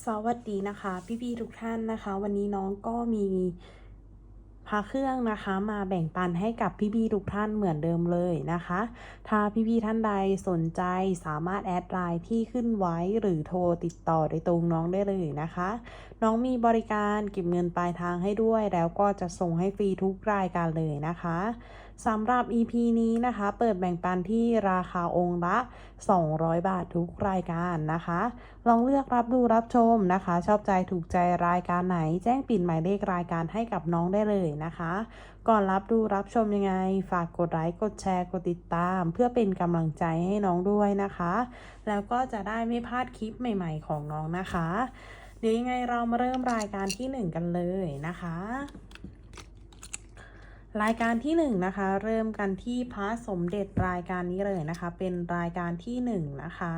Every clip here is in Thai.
สวัสดีนะคะ พี่ๆทุกท่านนะคะ วันนี้น้องก็มีพาเครื่องนะคะมาแบ่งปันให้กับพี่ๆทุกท่านเหมือนเดิมเลยนะคะ ถ้าพี่ๆท่านใดสนใจสามารถแอดไลน์ที่ขึ้นไว้หรือโทรติดต่อโดยตรงน้องได้เลยนะคะ น้องมีบริการเก็บเงินปลายทางให้ด้วย แล้วก็จะส่งให้ฟรีทุกรายการเลยนะคะ สำหรับ EP นี้นะคะ เปิดแบ่งปันที่ราคาองค์ละ 200 บาททุกรายการนะคะ ลองเลือกรับดูรับชมนะคะ ชอบใจถูกใจรายการไหน แจ้งปิดหมายเลขรายการให้กับน้องได้เลยนะคะ ก่อนรับดูรับชมยังไง ฝากกดไลค์กดแชร์กดติดตาม เพื่อเป็นกำลังใจให้น้องด้วยนะคะ แล้วก็จะได้ไม่พลาดคลิปใหม่ ๆ ของน้องนะคะ เดี๋ยวยังไงเรามาเริ่มรายการที่ 1 กันเลยนะคะ รายการที่1นะคะ เริ่มกันที่พระสมเด็จรายการนี้เลยนะคะ เป็นรายการที่1นะคะ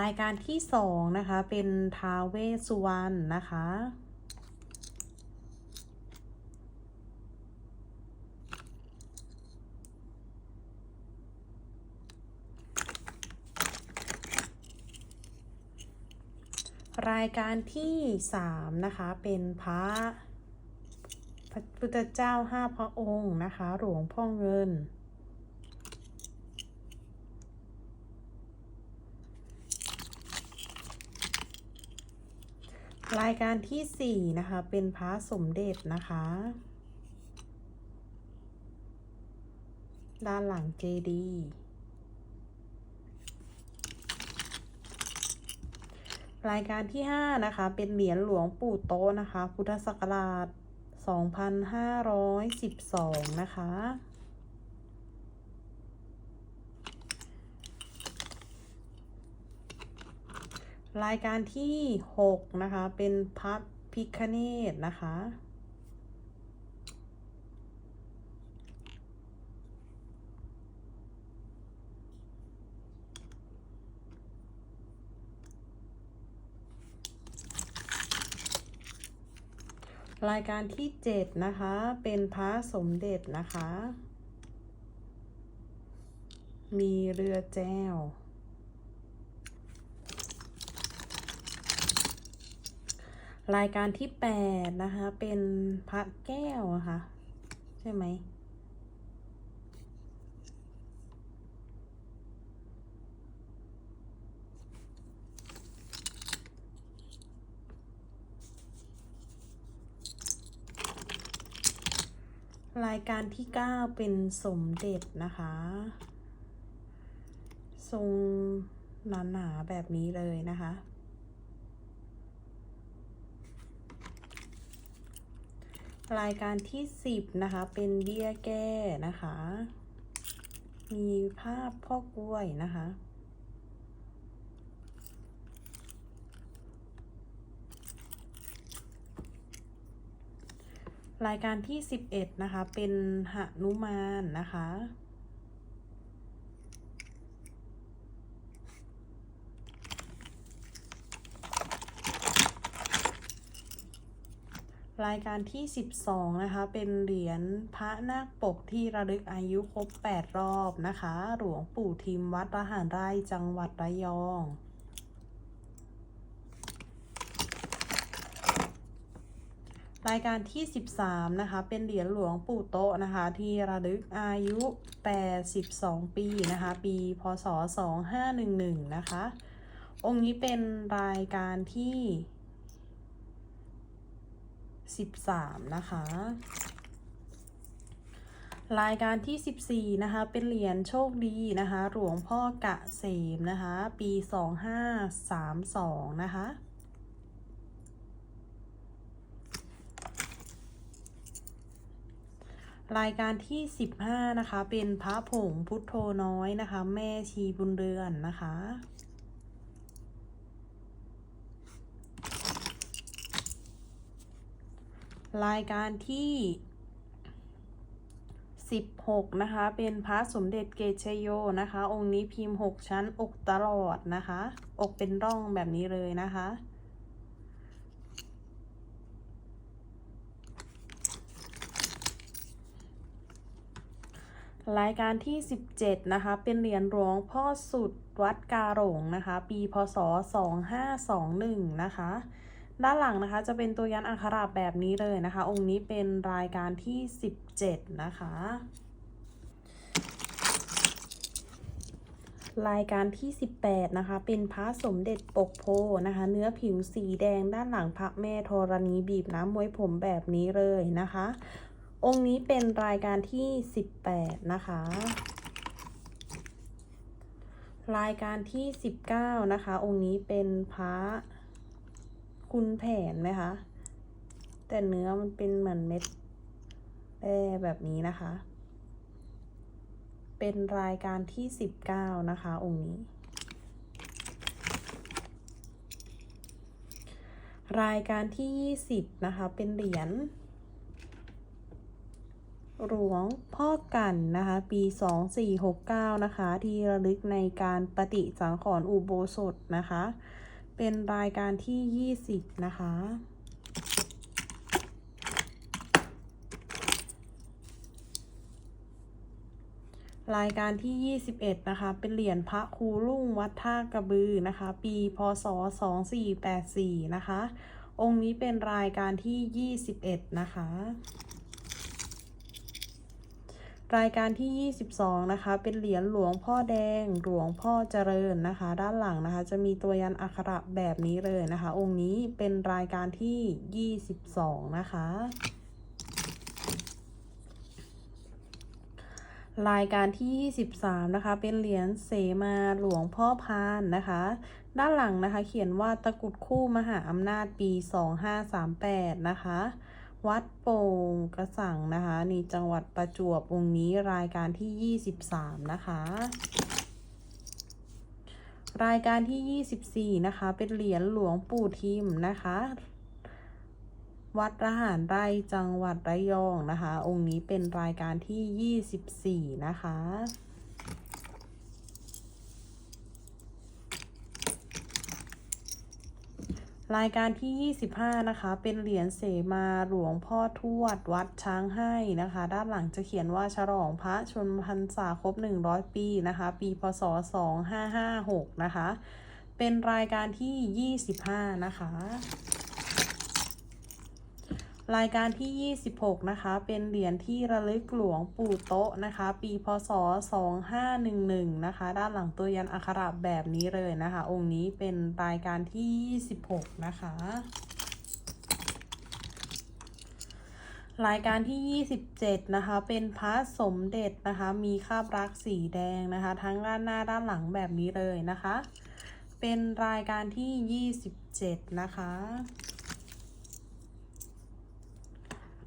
รายการที่สองนะคะ เป็นท้าวเวสุวรรณนะคะ รายการที่สามนะคะ เป็นพระพระพุทธเจ้าห้าพระองค์นะคะ หลวงพ่อเงิน รายการที่สี่นะคะ เป็นพระสมเด็จนะคะ ด้านหลังเจดีย์ รายการที่ห้านะคะ เป็นเหรียญหลวงปู่โตนะคะ พุทธศักราช 2512 นะคะ รายการที่ 6 นะคะ เป็นพระพิคเนตนะคะ รายการที่ 7 นะคะ เป็นพระสมเด็จนะคะ มีเรือแจ้ว รายการที่ 8 นะคะ เป็นพระแก้วนะคะ ใช่ไหม รายการที่ 9 เป็นสมเด็จนะคะ ทรงหนาๆแบบนี้เลยนะคะ รายการที่ 10 นะคะ เป็นเบี้ยแก้นะคะ มีภาพพ่อกล้วยนะคะ รายการที่ 11 นะคะ เป็นหนุมานนะคะ รายการที่ 12 นะคะ เป็นเหรียญพระนาคปกที่ระลึกอายุครบ 8 รอบนะคะ หลวงปู่ทิมวัดระหารไร่จังหวัดระยอง รายการที่ 13 นะคะ เป็นเหรียญหลวงปู่โตะนะคะ ที่ระลึกอายุ 82 ปีนะคะ ปี พศ 2511 นะคะ องค์นี้เป็นรายการที่ 13 นะคะ รายการที่ 14 นะคะ เป็นเหรียญโชคดีนะคะ หลวงพ่อกะเสมนะคะ ปี 2532 นะคะ รายการที่ 15 นะคะ เป็นพระผงพุทโธน้อยนะคะ แม่ชีบุญเรือนนะคะ รายการที่ 16 นะคะ เป็นพระสมเด็จเกชโยนะคะ องค์นี้พิมพ์ 6 ชั้นอกตลอดนะคะ อกเป็นร่องแบบนี้เลยนะคะ รายการที่ 17 นะคะ เป็นเหรียญหลวงพ่อสุดวัดกาหลงนะคะ ปีพศ 2521 นะคะ ด้านหลังนะคะจะเป็นตัวยันอักขระแบบนี้เลยนะคะ องค์นี้เป็นรายการที่ 17 นะคะ รายการที่ 18 นะคะ เป็นพระสมเด็จปกโพนะคะ เนื้อผิวสีแดงด้านหลังพระแม่ธรณีบีบน้ำมวยผมแบบนี้เลยนะคะ องค์นี้เป็นรายการที่ 18 นะคะ รายการที่ 19 นะคะ องค์นี้เป็นพระคุณแผนไหมคะ แต่เนื้อมันเป็นเหมือนเม็ดแร่แบบนี้นะคะ เป็นรายการที่ 19 นะคะ องค์นี้ รายการที่ 20 นะคะ เป็นเหรียญ หลวงพ่อกันนะคะ ปี 2469 นะคะ ที่ระลึกในการปฏิสังขรณ์อุโบสถนะคะ เป็นรายการที่ 20 นะคะ รายการที่ 21 นะคะ เป็นเหรียญพระครูรุ่งวัดท่ากระบือนะคะ ปี พศ 2484 นะคะ องค์นี้เป็นรายการที่ 21 นะคะ รายการที่ 22 นะคะ เป็นเหรียญหลวงพ่อแดง หลวงพ่อเจริญนะคะ ด้านหลังนะคะ จะมีตัวยันอักขระแบบนี้เลยนะคะ องค์นี้เป็นรายการที่ 22 นะคะ รายการที่ 23 นะคะ เป็นเหรียญเสมาหลวงพ่อพานนะคะ ด้านหลังนะคะ เขียนว่าตะกุดคู่มหาอำนาจปี 2538 นะคะ วัดโป่งกระสังนะคะในจังหวัดประจวบองนี้รายการที่ 23 นะคะ รายการที่ 24 นะคะ เป็นเหรียญหลวงปู่ทิมนะคะ วัดระหารไร่จังหวัดระยองนะคะ องค์นี้เป็นรายการที่ 24 นะคะ รายการที่ 25 นะคะ เป็นเหรียญเสมาหลวงพ่อทวดวัดช้างให้นะคะ ด้านหลังจะเขียนว่าฉลองพระชนพรรษาครบ 100 ปีนะคะ ปีพศ 2556 นะคะ เป็นรายการที่ 25 นะคะ รายการที่ 26 นะคะ เป็นเหรียญที่ระลึกหลวงปู่โต๊ะนะคะ ปีพศ 2511 นะคะ ด้านหลังตัวยันอักขระแบบนี้เลยนะคะ องค์นี้เป็นรายการที่ 26 นะคะ รายการที่ 27 นะคะ เป็นพระสมเด็จนะคะ มีคาบรักสีแดงนะคะ ทั้งด้านหน้าด้านหลังแบบนี้เลยนะคะ เป็นรายการที่ 27 นะคะ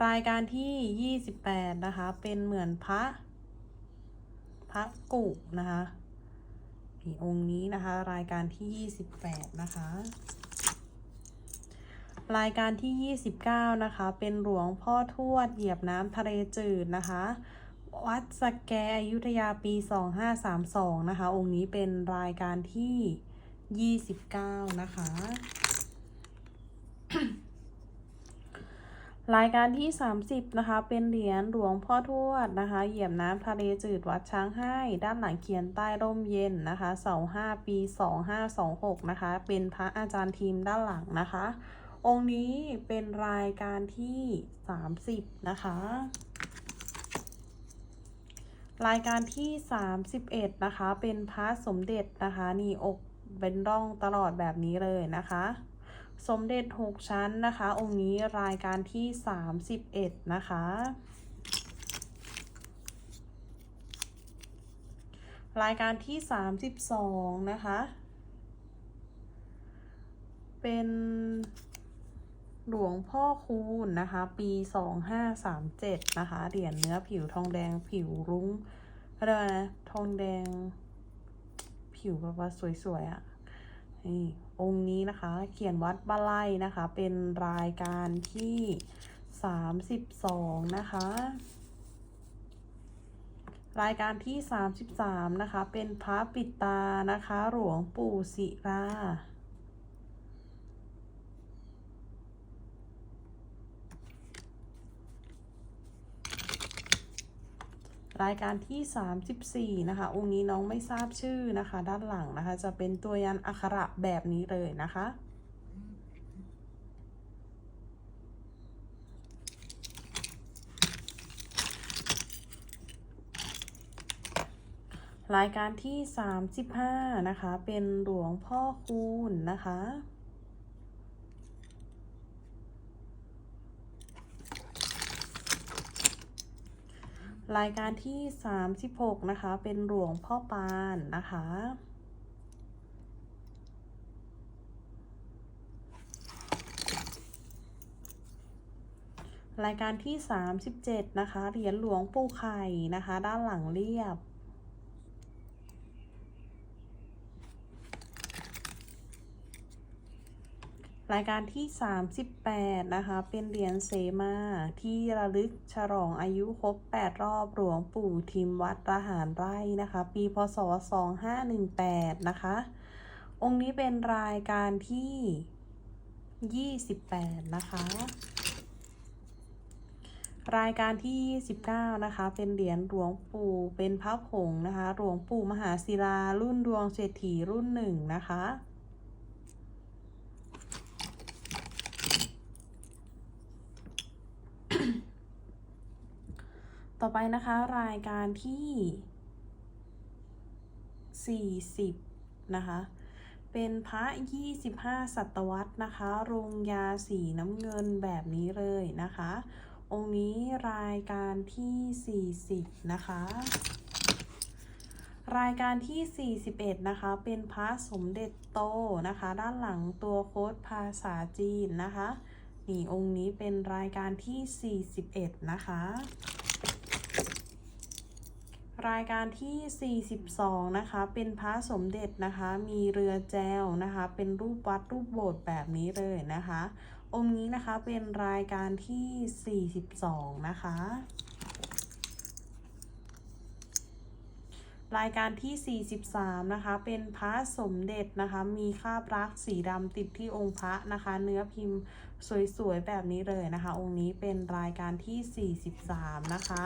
รายการที่ 28 นะคะ เป็นเหมือนพระพระกุนะคะนี่องค์นี้นะคะ รายการที่ 28 นะคะ รายการที่ 29 นะคะ เป็นหลวงพ่อทวดเหยียบน้ำทะเลจืดนะคะ วัดสแกอยุธยาปี 2532 นะคะ องค์นี้เป็นรายการที่ 29 นะคะ รายการที่ 30 นะคะ เป็นเหรียญหลวงพ่อทวดนะคะ เหยียบน้ำทะเลจืดวัดช้างให้ ด้านหลังเขียนใต้ร่มเย็นนะคะ เสาห้าปี 2526 นะคะ เป็นพระอาจารย์ทีมด้านหลังนะคะ องค์นี้เป็นรายการที่ 30 นะคะ รายการที่ 31 นะคะ เป็นพระสมเด็จนะคะ นี่อกเป็นร่องตลอดแบบนี้เลยนะคะ สมเด็จ 6 ชั้นนะคะ องค์นี้รายการที่ 31 นะคะ รายการที่ 32 นะคะ เป็นหลวงพ่อคูณนะคะ ปี 2537 นะคะ เหรียญเนื้อผิวทองแดงผิวรุ้งอะไรยกว่านะทองแดงผิวแบบว่าสวยๆอะ่ะนี่ องค์นี้นะคะ เขียนวัดบ้านไร่นะคะ เป็นรายการที่ 32 นะคะ รายการที่ 33 นะคะ เป็นพระปิดตานะคะ หลวงปู่ศิรา รายการที่ 34 นะคะ องค์นี้น้องไม่ทราบชื่อนะคะ ด้านหลังนะคะ จะเป็นตัวยันอักขระแบบนี้เลยนะคะรายการที่ 35 นะคะ เป็นหลวงพ่อคูณนะคะ รายการที่ 36 นะคะ เป็นหลวงพ่อปานนะคะ รายการที่ 37 นะคะ เหรียญหลวงปู่ไข่นะคะ ด้านหลังเรียบ รายการที่ 38 นะคะ เป็นเหรียญเสมาที่ระลึกฉลองอายุครบ 8 รอบหลวงปู่ทิมวัดระหารไร่นะคะ ปีพศ 2518 นะคะ องค์นี้เป็นรายการที่ 28 นะคะ รายการที่ 29 นะคะ เป็นเหรียญหลวงปู่เป็นพระผงนะคะ หลวงปู่มหาศิลารุ่นดวงเศรษฐีรุ่นหนึ่งนะคะ ต่อไปนะคะ รายการที่ 40 นะคะ เป็นพระ 25ศตวรรษนะคะรงยาสีน้ำเงินแบบนี้เลยนะคะ องค์นี้รายการที่ 40 นะคะ รายการที่ 41 นะคะ เป็นพระสมเด็จโตนะคะ ด้านหลังตัวโค้ดภาษาจีนนะคะ นี่องค์นี้เป็นรายการที่ 41 นะคะ รายการที่ 42 นะคะ เป็นพระสมเด็จนะคะ มีเรือแจวนะคะ เป็นรูปวัดรูปโบสถ์แบบนี้เลยนะคะ องค์นี้นะคะเป็นรายการที่ 42 นะคะ รายการที่ 43 นะคะ เป็นพระสมเด็จนะคะ มีคาบรักสีดำติดที่องค์พระนะคะ เนื้อพิมพ์สวยๆ แบบนี้เลยนะคะ องค์นี้เป็นรายการที่ 43 นะคะ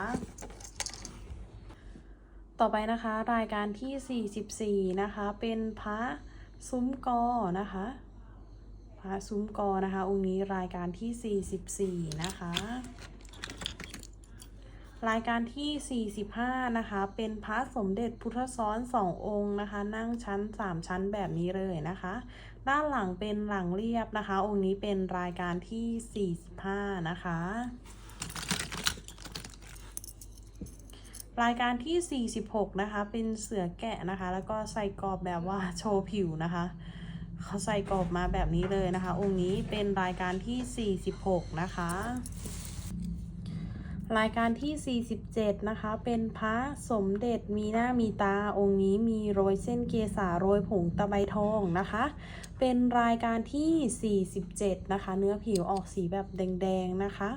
ต่อไปนะคะ รายการที่ 44 นะคะ เป็นพระซุ้มกอนะคะ พระซุ้มกอนะคะ องค์นี้รายการที่ 44 นะคะ รายการที่ 45 นะคะ เป็นพระสมเด็จพุทธซ้อนสององค์นะคะ นั่งชั้น 3 ชั้นแบบนี้เลยนะคะ ด้านหลังเป็นหลังเรียบนะคะ องค์นี้เป็นรายการที่ 45 นะคะ รายการที่ 46 นะคะ เป็นเสือแกะนะคะ แล้วก็ใส่กรอบแบบว่าโชว์ผิวนะคะเขาใส่กรอบมาแบบนี้เลยนะคะ องค์นี้เป็นรายการที่ 46 นะคะ รายการที่ 47 นะคะ เป็นพระสมเด็จมีหน้ามีตาองค์นี้มีโรยเส้นเกษาโรยผงตะไบทองนะคะ เป็นรายการที่ 47 นะคะ เนื้อผิวออกสีแบบแดง ๆ นะคะ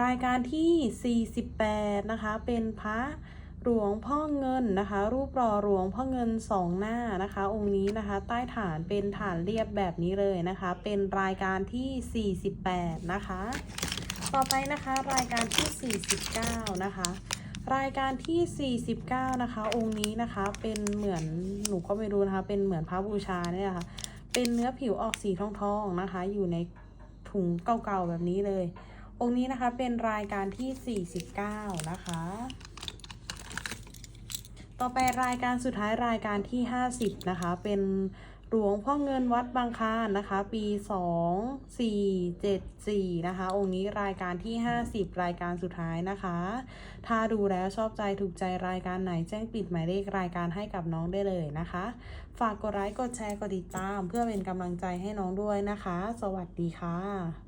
รายการที่ 48 นะคะ เป็นพระหลวงพ่อเงินนะคะ รูปหล่อหลวงพ่อเงินสองหน้านะคะ องค์นี้นะคะ ใต้ฐานเป็นฐานเรียบแบบนี้เลยนะคะ เป็นรายการที่ 48 นะคะ ต่อไปนะคะรายการที่ 49 นะคะ รายการที่ 49 นะคะ องค์นี้นะคะเป็นเหมือนหนูก็ไม่รู้นะคะ เป็นเหมือนพระบูชาเนี่ยค่ะเป็นเนื้อผิวออกสีทองๆนะคะ อยู่ในถุงเก่าๆแบบนี้เลย องค์นี้นะคะเป็นรายการที่ 49 นะคะ ต่อไปรายการสุดท้ายรายการที่ 50 นะคะ เป็นหลวงพ่อเงินวัดบางคานนะคะ ปี 2 4 7 4 นะคะ องค์นี้รายการที่ 50 รายการสุดท้ายนะคะ ถ้าดูแล้วชอบใจถูกใจรายการไหนแจ้งปิดหมายเลขรายการให้กับน้องได้เลยนะคะ ฝากกดไลค์กดแชร์กดติดตาม เพื่อเป็นกำลังใจให้น้องด้วยนะคะ สวัสดีค่ะ